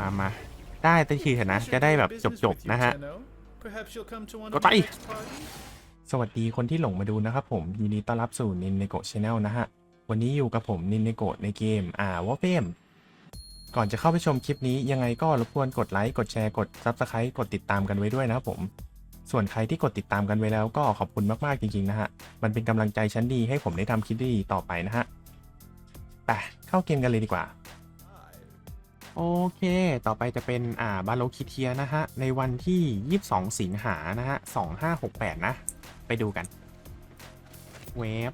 มามาได้ตัทีเถอะนะ จะได้แบบจบๆนะฮะ ก็ไป สวัสดีคนที่หลงมาดูนะครับผม ยินดีต้อนรับสู่นินเนโกะชาแนลนะฮะ วันนี้อยู่กับผมนินเนโกะในเกม อ่าวอเฟมก่อนจะเข้าไปชมคลิปนี้ยังไงก็รบกวนกดไลค์ กดแชร์ กด Subscribe กดติดตามกันไว้ด้วยนะครับผม ส่วนใครที่กดติดตามกันไว้แล้วก็ขอบคุณมากๆจริงๆนะฮะ มันเป็นกำลังใจชั้นดีให้ผมได้ทำคลิปดีๆต่อไปนะฮะ ไปเข้าเกมกันเลยดีกว่า โอเค ต่อไปจะเป็นอ่าบาโลคิเทียนะฮะ ในวันที่ 22 สิงหานะฮะ 2568 นะ ไปดูกัน เวฟ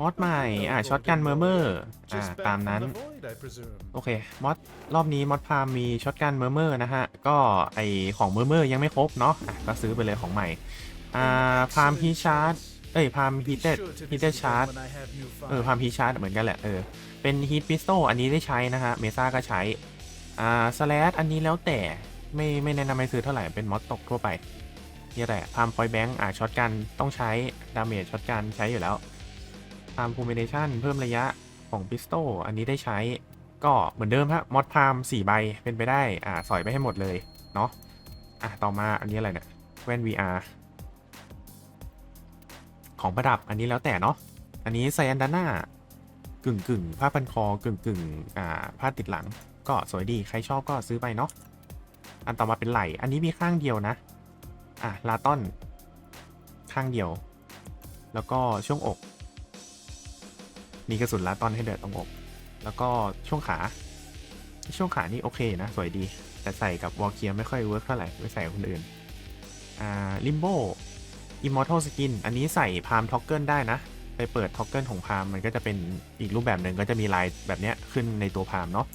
มอดใหม่ อ่าช็อตกันเมอร์เมอร์อ่าตามนั้น โอเค มอดรอบนี้มอดพามมีช็อตกันเมอร์เมอร์นะฮะ ก็ไอของเมอร์เมอร์ยังไม่ครบเนาะอะก็ซื้อไปเลยของใหม่ อ่าพามพีชาร์ด เอ้ยพามฮีเตดฮีเตดชาร์ดเออพามพีชาร์ดเหมือนกันแหละเออเป็นฮีทพิสโตอันนี้ได้ใช้นะฮะเมซ่าก็ใช้อ่าสแลดอันนี้แล้วแต่ไม่ไม่แนะนำให้ซื้อเท่าไหร่เป็นมอดตกทั่วไปนี่แหละพามพอยแบงค์อ่าช็อตกันต้องใช้ดาเมจช็อตกันใช้อยู่แล้วพามพูมิเนชันเพิ่มระยะของพิสโตอันนี้ได้ใช้ก็เหมือนเดิมฮะมอดพามสี่ใบเป็นไปได้อ่าสอยไปให้หมดเลยเนาะอะต่อมาอันนี้อะไรเนี่ยแว่น VR ของประดับอันนี้แล้วแต่เนาะอันนี้ไซอันดาน่ากึ่งกึ่งผ้าพันคอกึ่งกึ่งอ่าผ้าติดหลัง ก็สวยดีใครชอบก็ซื้อไปเนาะอันต่อมาเป็นไหลอันนี้มีข้างเดียวนะอะลาต้อนข้างเดียว แล้วก็ช่วงอกมีกระสุนลาต้อนให้เดือดตรงอก แล้วก็ช่วงขา ช่วงขานี่โอเคนะสวยดี แต่ใส่กับวอลเคียไม่ค่อยเวิร์กเท่าไหร่ไปใส่คนอื่นอ่าลิมโบ อิมมอร์ทัลสกินอันนี้ใส่พามท็อกเกิลได้นะ ไปเปิดท็อกเกิลของพามมันก็จะเป็นอีกรูปแบบหนึ่งก็จะมีลายแบบนี้ขึ้นในตัวพามเนาะ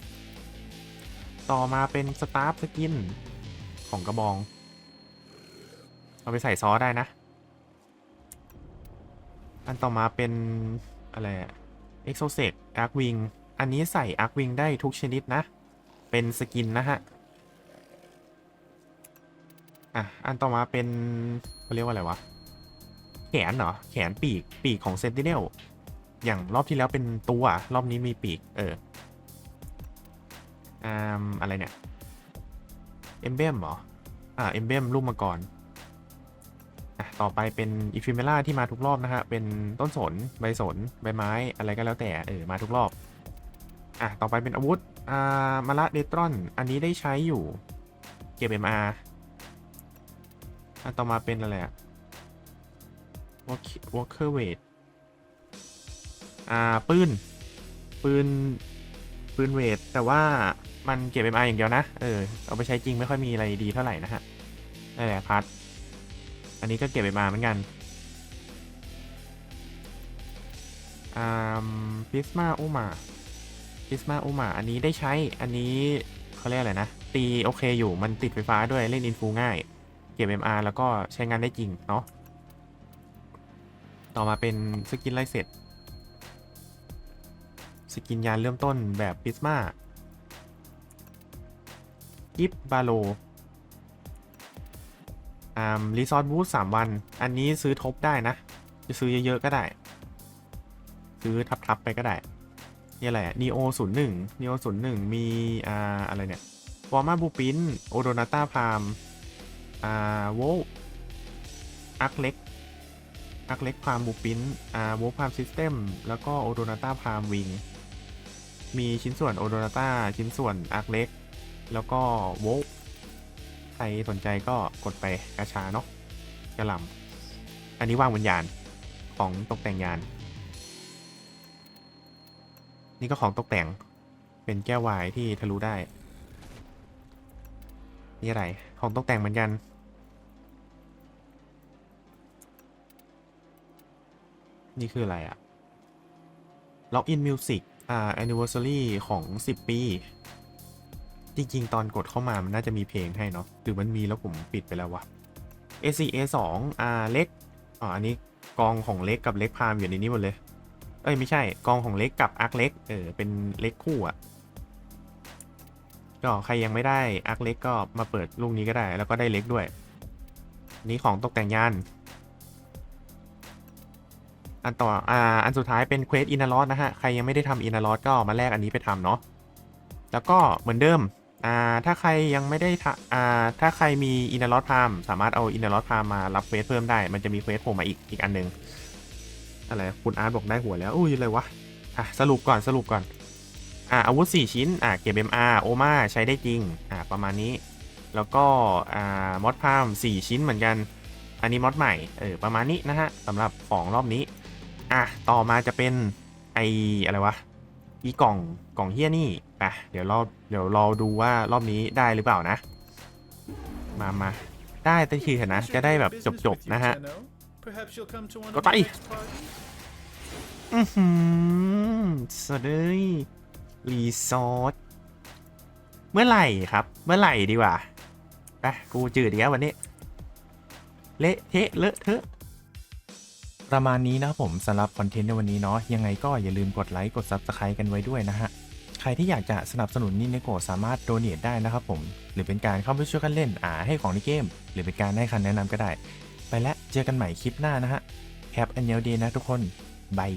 ต่อมาเป็นสตาร์ฟสกินของกระบอง เอาไปใส่ซอสได้นะ อันต่อมาเป็นอะไรเอ็กโซเซกอาร์ควิงอันนี้ใส่อาร์ควิงได้ทุกชนิดนะ เป็นสกินนะฮะอะ อันต่อมาเป็นเขาเรียกว่าอะไรวะ แขนเหรอ แขนปีก ปีกของเซนติเนล อย่างรอบที่แล้วเป็นตัว รอบนี้มีปีก เอออ่าอะไรเนี่ย เอมเบมเหรอ อ่า เอมเบมรูปมังกรอะต่อไปเป็นอีฟิเมล่าที่มาทุกรอบนะฮะ เป็นต้นสน ใบสน ใบไม้ อะไรก็แล้วแต่ เออ มาทุกรอบ อะ ต่อไปเป็นอาวุธ อ่า มาละเดตรอน อันนี้ได้ใช้อยู่ เก็บ MR อันต่อมาเป็นอะไรอะ Walk- Walker Weight อ่า ปืน ปืน ปืนเวท แต่ว่ามันเก็บ MR อย่างเดียวนะ เออ เอาไปใช้จริงไม่ค่อยมีอะไรดีเท่าไหร่นะฮะนั่นแหละพัด อันนี้ก็เก็บ MR เหมือนกันอ่าพิสมาอุมาพิสมาอุมาอันนี้ได้ใช้ อันนี้เขาเรียกอะไรนะ ตีโอเคอยู่ มันติดไฟฟ้าด้วย เล่นอินฟูง่าย เก็บ MR แล้วก็ใช้งานได้จริงเนาะ ต่อมาเป็นสกินไลเซ็ตสกินยานเริ่มต้นแบบพิสมากิฟบาโลอ่ารีซอร์บูธสามวัน อันนี้ซื้อทบได้นะ จะซื้อเยอะๆก็ได้ ซื้อทับๆไปก็ได้นี่อะไรนีโอศูนย์หนึ่งนีโอศูนย์หนึ่งมี อ่า อะไรเนี่ยวอร์มาบูปินโอโดนาต้าพาม อ่า โวอักเล็ก อักเล็กพามบูปินอ่าโวพามซิสเต็มแล้วก็โอโดนาต้าพามวิง มีชิ้นส่วนโอโดนาต้าชิ้นส่วนอักเล็ก แล้วก็โวใครสนใจก็กดไปกาชาเนาะกระลำอันนี้ว่างบนยานของตกแต่งยาน นี่ก็ของตกแต่งเป็นแก้ววายที่ทะลุได้ นี่อะไร ของตกแต่งเหมือนกัน นี่คืออะไรอะ Login Music อ่า Anniversary ของ 10 ปี จริง ๆ ตอนกดเข้ามามันน่าจะมีเพลงให้เนาะหรือมันมีแล้วผมปิดไปแล้ววะ ACA 2อ่าเล็กอ๋ออันนี้กองของเล็กกับเล็กพามอยู่ในนี้หมดเลย เอ้ย ไม่ใช่กองของเล็กกับอาร์คเล็กเออเป็นเล็กคู่อะก็ใครยังไม่ได้อาร์คเล็กก็มาเปิดลูกนี้ก็ได้ แล้วก็ได้เล็กด้วย นี่ของตกแต่งยาน อันต่ออ่าอันสุดท้ายเป็นเควสอินาลอสนะฮะ ใครยังไม่ได้ทำอินาลอสก็มาแลกอันนี้ไปทำเนาะแล้วก็เหมือนเดิมอ่าถ้าใครยังไม่ได้ทะอ่าถ้าใครมีอินเนอร์ลอตพามสามารถเอาอินเนอร์ลอตพามมารับเควสเพิ่มได้ มันจะมีเควสโผล่มาอีกอีกอันหนึ่งอะไรคุณอาร์ตบอกได้หัวแล้วอุ้ยอะไรวะอะสรุปก่อนสรุปก่อนอ่าอาวุธ 4 ชิ้นอ่าเก็บ MR โอมาใช้ได้จริงอ่าประมาณนี้ แล้วก็อ่ามอดพาม4ชิ้นเหมือนกันอันนี้มอดใหม่เออประมาณนี้นะฮะสำหรับของรอบนี้ อะ ต่อมาจะเป็นไออะไรวะ อีกล่องกล่องเฮี้ยนี่ไปเดี๋ยวรอเดี๋ยวรอดูว่ารอบนี้ได้หรือเปล่านะ มามาได้แต่ทีเถอะนะ จะได้แบบจบๆนะฮะ Perhaps you'll come to one ก็ of ไป my next parties. อือหือสวัสดีรีสอร์ทเมื่อไหร่ครับ เมื่อไหร่ดีกว่าไปกูจืดอีกแล้ววันนี้ เละเทะเลอะเทอะ ประมาณนี้นะครับผมสำหรับคอนเทนต์ในวันนี้เนาะยังไงก็อย่าลืมกดไลค์กด Subscribe กันไว้ด้วยนะฮะใครที่อยากจะสนับสนุนนินเนโกะสามารถโดเน a ได้นะครับผม หรือเป็นการเข้าไปช่วยกันเล่นอ่าให้ของในเกม หรือเป็นการให้คำแนะนำก็ได้ ไปแล้วเจอกันใหม่คลิปหน้านะฮะ Have a new day นะทุกคนบาย